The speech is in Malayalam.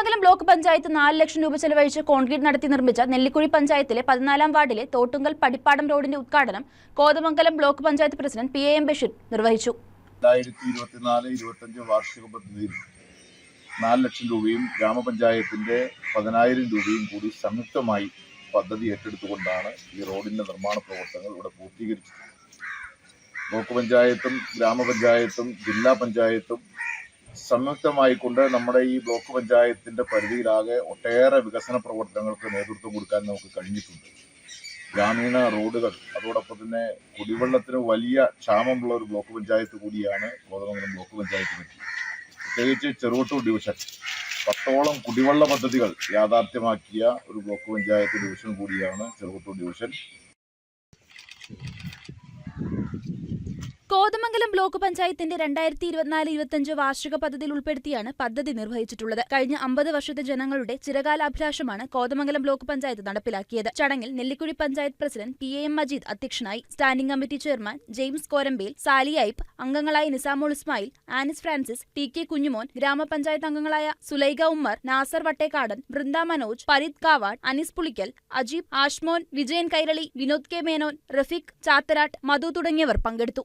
കോതമംഗലം ബ്ലോക്ക് പഞ്ചായത്ത് നാല് ലക്ഷം രൂപ ചെലവഴിച്ച് കോൺക്രീറ്റ് നടത്തി നിർമ്മിച്ച നെല്ലിക്കുഴി പഞ്ചായത്തിലെ പതിനാലാം വാർഡിലെ തോട്ടുങ്കൽ പടിപ്പാടം റോഡിന്റെ ഉദ്ഘാടനം Kothamangalam block panchayat president P A M Basheer നിർവഹിച്ചു. രണ്ടായിരത്തി ഇരുപത്തിനാല് ഇരുപത്തഞ്ച് വാർഷിക പദ്ധതിയിൽ നാല് ലക്ഷം രൂപയും ഗ്രാമപഞ്ചായത്തിന്റെ പതിനായിരം രൂപയും കൂടി സംയുക്തമായി പദ്ധതി ഏറ്റെടുത്തുകൊണ്ടാണ് ഈ റോഡിന്റെ നിർമ്മാണ പ്രവർത്തനങ്ങൾ ഇവിടെ പൂർത്തീകരിച്ചത്. ബ്ലോക്ക് പഞ്ചായത്തും ഗ്രാമപഞ്ചായത്തും ജില്ലാ പഞ്ചായത്തും സംയുക്തമായി കൊണ്ട് നമ്മുടെ ഈ ബ്ലോക്ക് പഞ്ചായത്തിന്റെ പരിധിയിലാകെ ഒട്ടേറെ വികസന പ്രവർത്തനങ്ങൾക്ക് നേതൃത്വം കൊടുക്കാൻ നമുക്ക് കഴിഞ്ഞിട്ടുണ്ട്. ഗ്രാമീണ റോഡുകൾ അതോടൊപ്പം തന്നെ കുടിവെള്ളത്തിന് വലിയ ക്ഷാമമുള്ള ഒരു ബ്ലോക്ക് പഞ്ചായത്ത് കൂടിയാണ് കോതമംഗലം ബ്ലോക്ക് പഞ്ചായത്ത് പറ്റി. പ്രത്യേകിച്ച് ചെറുവട്ടൂർ ഡിവിഷൻ പത്തോളം കുടിവെള്ള പദ്ധതികൾ യാഥാർത്ഥ്യമാക്കിയ ഒരു ബ്ലോക്ക് പഞ്ചായത്ത് ഡിവിഷൻ കൂടിയാണ് ചെറുവട്ടൂർ ഡിവിഷൻ. കോതമംഗലം ബ്ലോക്ക് പഞ്ചായത്തിന്റെ രണ്ടായിരത്തി ഇരുപത്തിനാല് ഇരുപത്തിയഞ്ച് വാർഷിക പദ്ധതിയിൽ ഉൾപ്പെടുത്തിയാണ് പദ്ധതി നിർവഹിച്ചിട്ടുള്ളത്. കഴിഞ്ഞ അമ്പത് വർഷത്തെ ജനങ്ങളുടെ ചിരകാല അഭിലാഷമാണ് കോതമംഗലം ബ്ലോക്ക് പഞ്ചായത്ത് നടപ്പിലാക്കിയത്. ചടങ്ങിൽ Nellikuzhi panchayat president P M Majeed അധ്യക്ഷനായി standing committee chairman James Korambel Sally Ipe അംഗങ്ങളായ Nizamul Ismail Anis Francis T K Kunjumon ഗ്രാമപഞ്ചായത്ത് അംഗങ്ങളായ സുലൈഖ ഉമ്മർ നാസർ വട്ടേക്കാടൻ ബൃന്ദ മനോജ് ഫരീദ് കാവാട് അനീസ് പുളിക്കൽ അജീബ് ആഷ്മോൻ വിജയൻ കൈരളി വിനോദ് കെ മേനോൻ റഫീഖ് ചാത്തരാട്ട് മധു തുടങ്ങിയവർ പങ്കെടുത്തു.